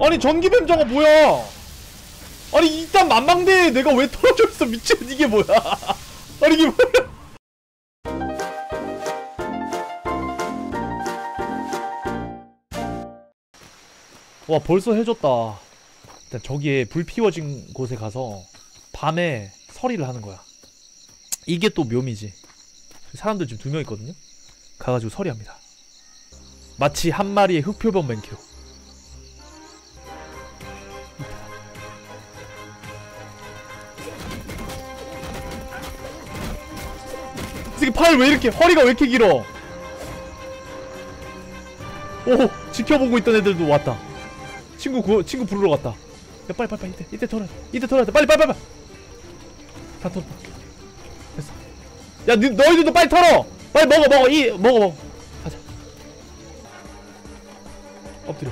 아니 전기뱀장어 뭐야? 아니 이딴 만망대에 내가 왜 떨어져 있어? 미친 이게 뭐야? 아니 이게 뭐야? 와 벌써 해줬다. 일단 저기에 불 피워진 곳에 가서 밤에 서리를 하는 거야. 이게 또 묘미지. 사람들 지금 두 명 있거든요. 가가지고 서리합니다. 마치 한 마리의 흑표범 맨키로 팔 왜 이렇게 허리가 왜 이렇게 길어? 오 지켜보고 있던 애들도 왔다. 친구 구, 친구 부르러 갔다. 야 빨리 빨리 빨리 이때 이때 돼. 이때 털어야 돼. 빨리 빨리 빨리 빨리. 다 털었다. 됐어. 야 너, 너희들도 빨리 털어! 빨리 먹어 먹어 이 먹어 먹어. 가자. 엎드려.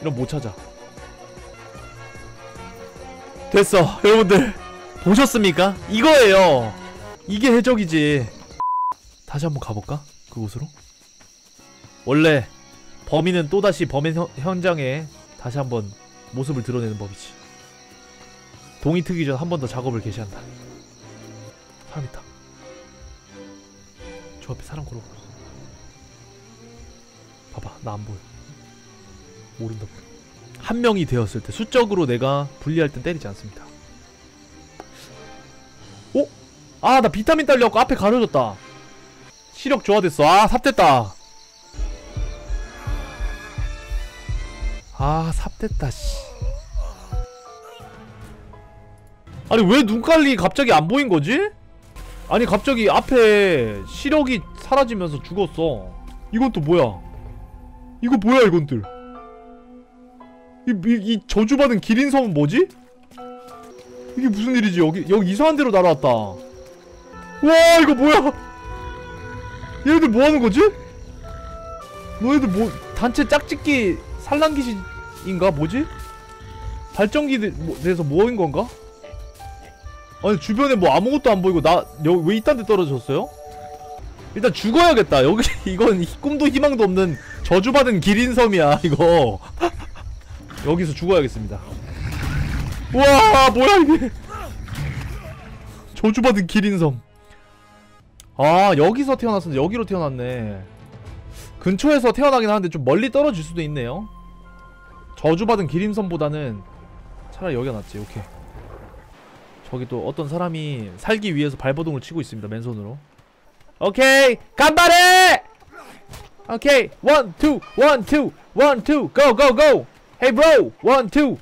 이런 못 찾아. 됐어. 여러분들 보셨습니까? 이거예요 이게 해적이지. 다시 한번 가볼까? 그곳으로? 원래 범인은 또다시 범행 현- 현장에 다시 한번 모습을 드러내는 법이지. 동이 트기 전 한 번 더 작업을 개시한다. 사람 있다. 저 앞에 사람 걸어가 봐봐 나 안 보여. 모른다 한 명이 되었을 때 수적으로 내가 불리할 땐 때리지 않습니다 아 나 비타민 딸려갖고 앞에 가려졌다. 시력 좋아됐어. 아 삽됐다. 아 삽됐다 씨. 아니 왜 눈깔이 갑자기 안 보인 거지? 아니 갑자기 앞에 시력이 사라지면서 죽었어. 이건 또 뭐야? 이거 뭐야 이건들? 이, 이, 이 저주받은 기린섬은 뭐지? 이게 무슨 일이지? 여기 여기 이상한 데로 날아왔다 와 이거 뭐야 얘네들 뭐하는 거지? 너희들 뭐 단체 짝짓기 산란기신인가 뭐지? 발전기 대해서 뭐인 건가? 아니 주변에 뭐 아무것도 안 보이고 나 여기 왜 이딴 데 떨어졌어요? 일단 죽어야겠다 여기 이건 꿈도 희망도 없는 저주받은 기린 섬이야 이거 여기서 죽어야겠습니다 우와 뭐야 이게 저주받은 기린 섬 아 여기서 태어났었는데 여기로 태어났네. 근처에서 태어나긴 하는데 좀 멀리 떨어질 수도 있네요. 저주받은 기린섬보다는 차라리 여기가 낫지 오케이. 저기 또 어떤 사람이 살기 위해서 발버둥을 치고 있습니다 맨손으로. 오케이 간발해! 오케이 원투 원투 원투 고고고! 헤이 브로 원투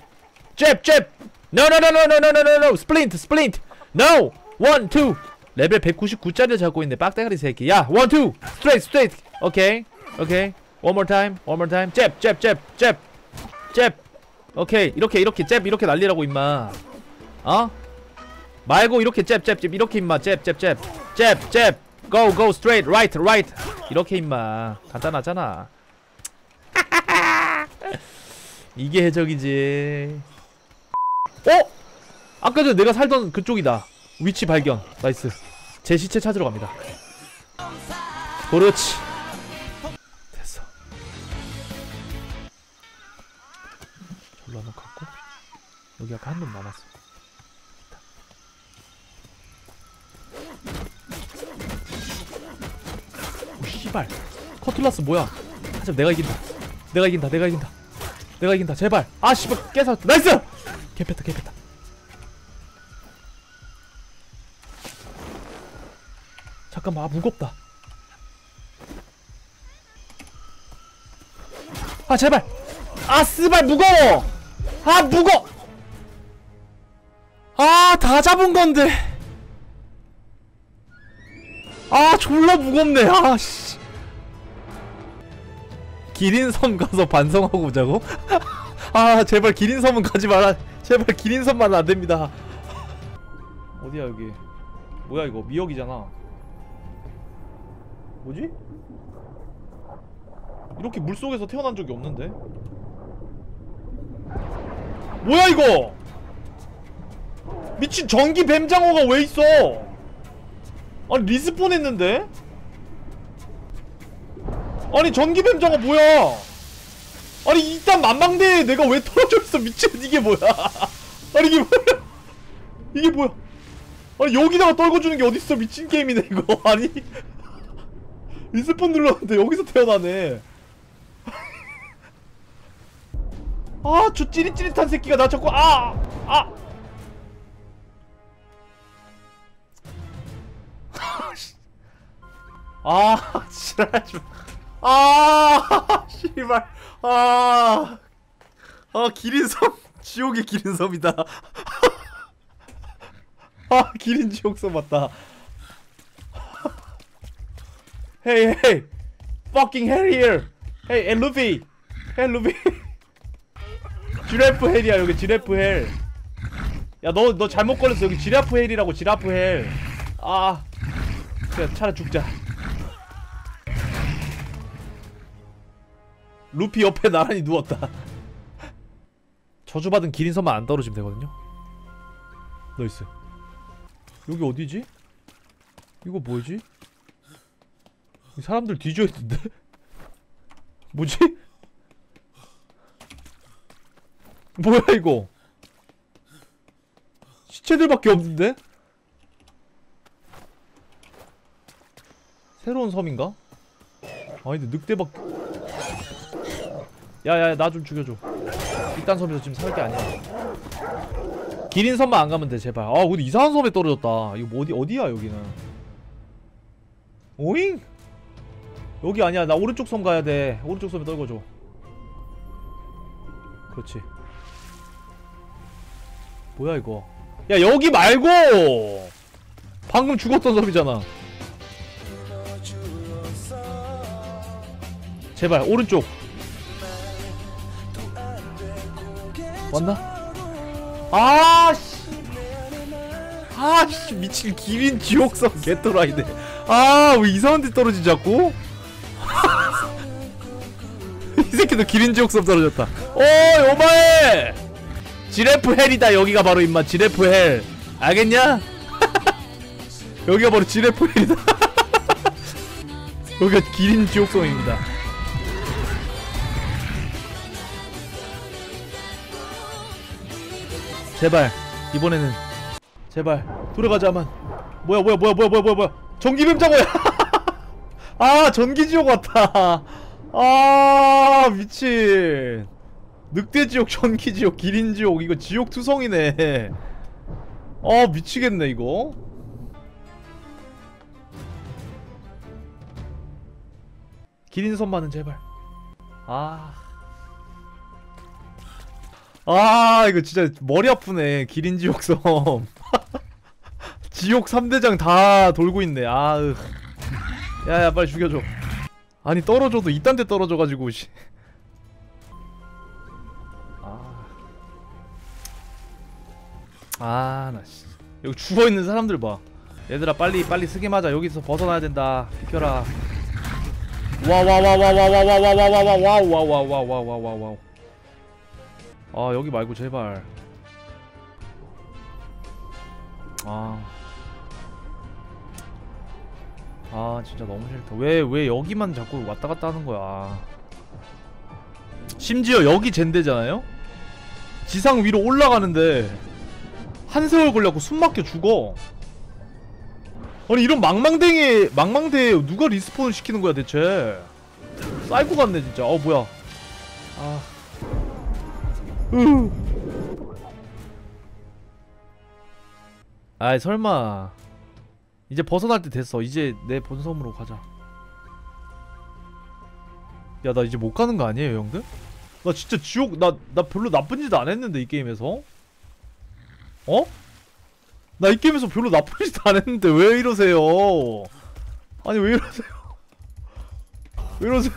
잽잽! No 스플린트 스플린트 no 원투 레벨 199짜리를 잡고 있네 빡대가리 새끼. 야 원투 스트레이트 스트레이트 오케이 오케이 one more time one more time. 잽잽잽잽잽 오케이 이렇게 이렇게 잽 이렇게 날리라고 임마. 어? 말고 이렇게 잽잽잽 이렇게 임마. 잽잽잽 잽잽 go go straight right right. 이렇게 임마. 간단하잖아. 이게 해적이지. 어? 아까 전에 내가 살던 그쪽이다. 위치 발견. 나이스 제 시체 찾으러 갑니다. 그렇지. 됐어. 절로 하나 갖고 여기 아까 한 놈 남았어. 오 씨발. 커툴라스 뭐야? 하지만 내가 이긴다. 내가 이긴다 내가 이긴다. 내가 이긴다. 제발. 아 씨발. 깨서 나이스! 개패다 개패다 잠깐만 아 무겁다. 아 제발! 아 스발 무거워! 아 무거 아다 잡은 건데. 아 졸라 무겁네. 아씨. 기린섬 가서 반성하고 오자고? 아 제발 기린섬은 가지 마라. 제발 기린섬만 안됩니다. 어디야 여기? 뭐야 이거? 미역이잖아 뭐지? 이렇게 물속에서 태어난 적이 없는데? 뭐야 이거? 미친 전기 뱀장어가 왜 있어? 아니 리스폰 했는데? 아니 전기 뱀장어 뭐야? 아니 이 만망대에 내가 왜 떨어져 있어? 미친 이게 뭐야? 아니 이게 뭐야? 이게 뭐야? 아니 여기다가 떨궈주는 게 어딨어? 미친 게임이네 이거. 아니 리스폰 눌렀는데 여기서 태어나네 아 저 찌릿찌릿한 새끼가 나 자꾸 아! 아! 아 마. 아 씨발 아, 아 기린섬 지옥의 기린섬이다 아 기린 지옥섬 맞다 Hey hey. Fucking hell here. Hey hey 루피 Hey 루피 지라프 헬이야 여기 지라프 헬. 야 너 너 잘못 걸렸어. 여기 지라프 헬이라고 지라프 헬 아. 그래 차라리 죽자. 루피 옆에 나란히 누웠다. 저주받은 기린섬만 안 떨어지면 되거든요. 나이스 여기 어디지? 이거 뭐지? 이 사람들 뒤져 있는데? 뭐지? 뭐야 이거 시체들밖에 없는데? 새로운 섬인가? 아니 근데 늑대밖 야야 나 좀 죽여줘 이딴 섬에서 지금 살 게 아니야 기린 섬만 안 가면 돼 제발 아 근데 이상한 섬에 떨어졌다 이거 뭐 어디 어디야 여기는 오잉? 여기 아니야. 나 오른쪽 섬 가야 돼. 오른쪽 섬에 떨궈줘. 그렇지. 뭐야 이거? 야 여기 말고! 방금 죽었던 섬이잖아. 제발 오른쪽. 왔나? 아씨! 아씨 미친 기린 지옥섬 개또라이네. 아왜 이상한 데 떨어지지 자꾸? 이 새끼도 기린 지옥섬 떨어졌다. 오 요마해! 지레프 헬이다 여기가 바로 임마 지레프 헬. 알겠냐? 여기가 바로 지레프 헬이다. 여기가 기린 지옥섬입니다. 제발 이번에는 제발 돌아가자만. 뭐야 뭐야 뭐야 뭐야 뭐야 뭐야. 전기뱀장어야 아 전기지옥 왔다. 아 미친. 늑대지옥 전기지옥 기린지옥. 이거 지옥 투성이네. 아 미치겠네 이거. 기린선만은 제발. 아. 아 이거 진짜 머리 아프네 기린지옥섬. 지옥 3대장 다 돌고 있네. 아으 야야 빨리 죽여줘 아니 떨어져도 이딴 데 떨어져가지고 씨. 아, 나 씨. 여기 죽어 있는 사람들 봐. 얘들아 빨리 빨리 쓰게 맞아. 여기서 벗어나야 된다. 비켜라. 와와와와와와와와와와와와와와와와와와 아, 여기 말고 제발. 아. 아, 진짜 너무 싫다. 왜 왜 여기만 자꾸 왔다 갔다 하는 거야. 심지어 여기 젠데잖아요? 지상 위로 올라가는데 한 세월 걸려고 숨 막혀 죽어. 아니 이런 망망대에 망망대에 누가 리스폰을 시키는 거야 대체? 사이코 같네 진짜. 어 뭐야? 아. 으. 아이 설마 이제 벗어날 때 됐어. 이제 내 본섬으로 가자. 야 나 이제 못 가는 거 아니에요 형들? 나 진짜 지옥 나 나 별로 나쁜 짓 안 했는데 이 게임에서 어? 나 이 게임에서 별로 나쁜 짓 안 했는데 왜 이러세요 아니 왜 이러세요 왜 이러세요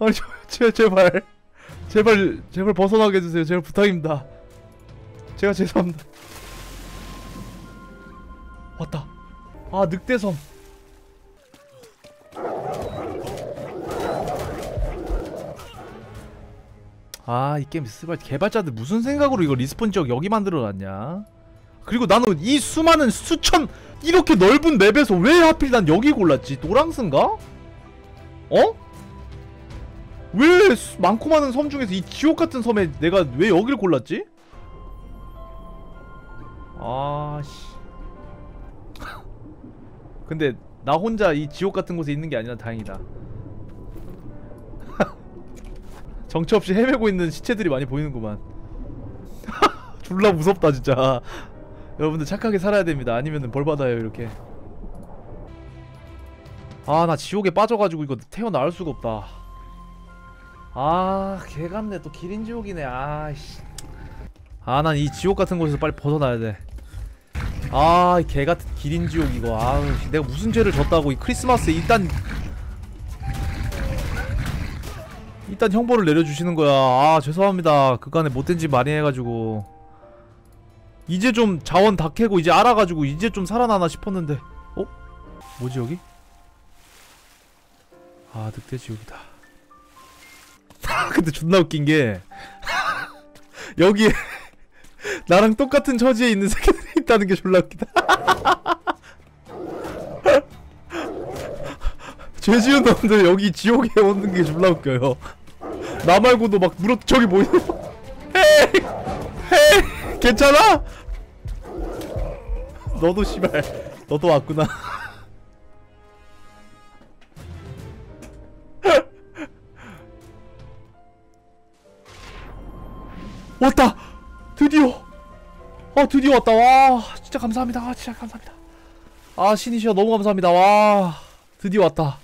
아니 저, 제, 제발 제발 제발 벗어나게 해주세요 제발 부탁입니다 제가 죄송합니다 왔다 아 늑대섬 아 이 게임 스발 개발자들 무슨 생각으로 이거 리스폰 지역 여기 만들어놨냐 그리고 나는 이 수많은 수천 이렇게 넓은 맵에서 왜 하필 난 여기 골랐지 노랑스인가? 어? 왜 수- 많고 많은 섬 중에서 이 지옥 같은 섬에 내가 왜 여기를 골랐지? 아씨. 근데 나 혼자 이 지옥 같은 곳에 있는 게 아니라 다행이다. 정처 없이 헤매고 있는 시체들이 많이 보이는구만. 졸라 무섭다 진짜. 여러분들 착하게 살아야 됩니다. 아니면 벌 받아요 이렇게. 아 나 지옥에 빠져가지고 이거 태어나올 수가 없다. 아 개같네 또 기린 지옥이네. 아씨. 아 난 이 지옥 같은 곳에서 빨리 벗어나야 돼. 아, 개 같은 기린 지옥 이거. 아우, 내가 무슨 죄를 졌다고 이 크리스마스에 일단 일단 형벌을 내려주시는 거야. 아, 죄송합니다. 그간에 못된 짓 많이 해가지고 이제 좀 자원 다 캐고 이제 알아가지고 이제 좀 살아나나 싶었는데, 어? 뭐지 여기? 아, 늑대 지옥이다. 근데 존나 웃긴 게 여기에 나랑 똑같은 처지에 있는 새끼들이 있다는 게 졸라 웃기다. 죄 지은 놈들 여기 지옥에 오는 게 졸라 웃겨요. 나 말고도 막 물어 저기 뭐 있는 헤이 헤이 괜찮아? 너도 씨발 너도 왔구나. 왔다 아 드디어 왔다. 와 진짜 감사합니다. 아, 진짜 감사합니다. 아 신이시여 너무 감사합니다. 와 드디어 왔다